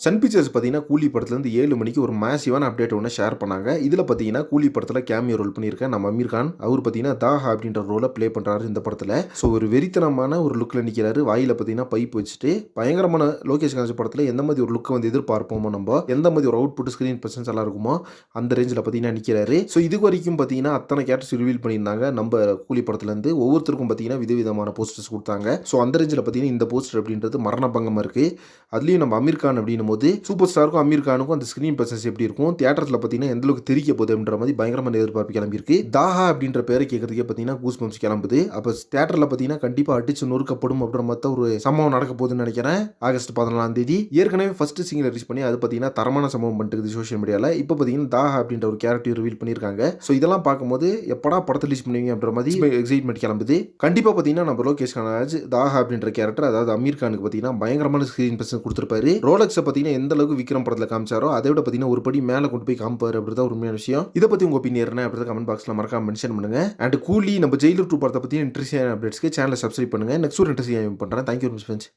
Sun pictures பார்த்தீங்கன்னா கூலி படத்துலேருந்து ஏழு மணிக்கு ஒரு மேசிவான அப்டேட் ஒன்று ஷேர் பண்ணாங்க. இதில் பார்த்தீங்கன்னா கூலி படத்தில் கேமியோ ரோல் பண்ணியிருக்கேன் நம்ம அமீர் கான். அவர் பார்த்தீங்கன்னா தாஹா அப்படின்ற ரோலை ப்ளே பண்ணுறாரு இந்த படத்தில். ஸோ ஒரு வெறித்தனமான ஒரு லுக்கில் நிற்கிறாரு வாயில் பார்த்தீங்கன்னா பைப் வச்சுட்டு பயங்கரமான லோகேஷ் காஞ்சி படத்தில் எந்த மாதிரி ஒரு லுக்கை வந்து எதிர்பார்ப்போமோ நம்ம எந்த மாதிரி ஒரு அவுட் புட் ஸ்க்ரீன் பிரசன்ஸ் எல்லாம் இருக்குமோ அந்த ரேஞ்சில் பார்த்தீங்கன்னா நிற்கிறாரு ஸோ இது வரைக்கும் பார்த்தீங்கன்னா அத்தனை கேரக்டர்ஸ் ரிவீல் பண்ணியிருந்தாங்க. நம்ம கூலி படத்துலேருந்து ஒவ்வொருத்தருக்கும் பார்த்தீங்கன்னா விதவிதமான போஸ்டர்ஸ் கொடுத்தாங்க. ஸோ அந்த ரேஞ்சில் பார்த்தீங்கன்னா இந்த போஸ்டர் அப்படின்றது மரணபங்கமாக இருக்குது அதுலேயும் நம்ம அமீர் கான் அப்படின்னும் போது சூப்பர் ஸ்டாருக்கும் அமீர் கானுக்கும் அந்த ஸ்க்ரீன் பிரசன்ஸ் எப்படி இருக்கும்? தியேட்டரில் பார்த்தீங்கன்னா எந்த அளவுக்கு தெரிக்க போகுது அப்படின்ற மாதிரி பயங்கரமான எதிர்பார்ப்பு கிளம்பியிருக்கு. தாஹா அப்படின்ற பேரை கேட்கறதுக்கே பார்த்தீங்கன்னா கூஸ் பம்ஸ் கிளம்புது. அப்போ தியேட்டரில் பார்த்தீங்கன்னா கண்டிப்பாக அடிச்சு நொறுக்கப்படும் அப்படின்ற மாதிரி தான் ஒரு சம்பவம் நடக்க போகுதுன்னு நினைக்கிறேன். ஆகஸ்ட் பதினாலாம் தேதி. ஏற்கனவே ஃபர்ஸ்ட் சிங்கிள் ரிலீஸ் பண்ணி அது பார்த்தீங்கன்னா தரமான சம்பவம் பண்ணிட்டு சோஷியல் மீடியாவில் இப்போ பார்த்தீங்கன்னா தாஹா அப்படின்ற ஒரு கேரக்டர் ரிவீல் பண்ணியிருக்காங்க. ஸோ இதெல்லாம் பார்க்கும்போது எப்படா படத்தை ரிலீஸ் பண்ணுவீங்க அப்படின்ற மாதிரி எக்ஸைட்மெண்ட் கிளம்புது. கண்டிப்பாக பார்த்தீங்கன்னா நம்ம லோகேஷ் கனராஜ் தாஹா அப்படின்ற கேரக்டர் அதாவது அமீர் கானுக்கு பார்த்தீங்கன்னா பயங்கரமான ஸ்க்ரீன் பிரசன் கொடுத்துருப்பாரு. ரோலக்ஸை பார்த்தீங்கன்னா எந்த அளவுக்கு விக்ரம் படத்தில் காமிச்சாரோ அதை விட பார்த்தீங்கன்னா ஒரு படி மேலே கொண்டு போய் காமிப்பார் அப்படி தான் உண்மையான விஷயம். இதை பற்றி உங்கள் ஒப்பீனியர் என்ன அப்படி கமெண்ட் பாக்ஸில் மறக்காம மென்ஷன் பண்ணுங்க. அண்ட் கூலி நம்ம ஜெயிலர் டூ படத்தை பற்றி இன்ட்ரெஸ்டிங் அப்டேட்ஸ்க்கு சேனலை சப்ஸ்கிரைப் பண்ணுங்க. நெக்ஸ்ட் ஒரு இன்ட்ரெஸ்டிங் பண்ணுறேன் தேங்க்யூ ஃப்ரெண்ட்ஸ்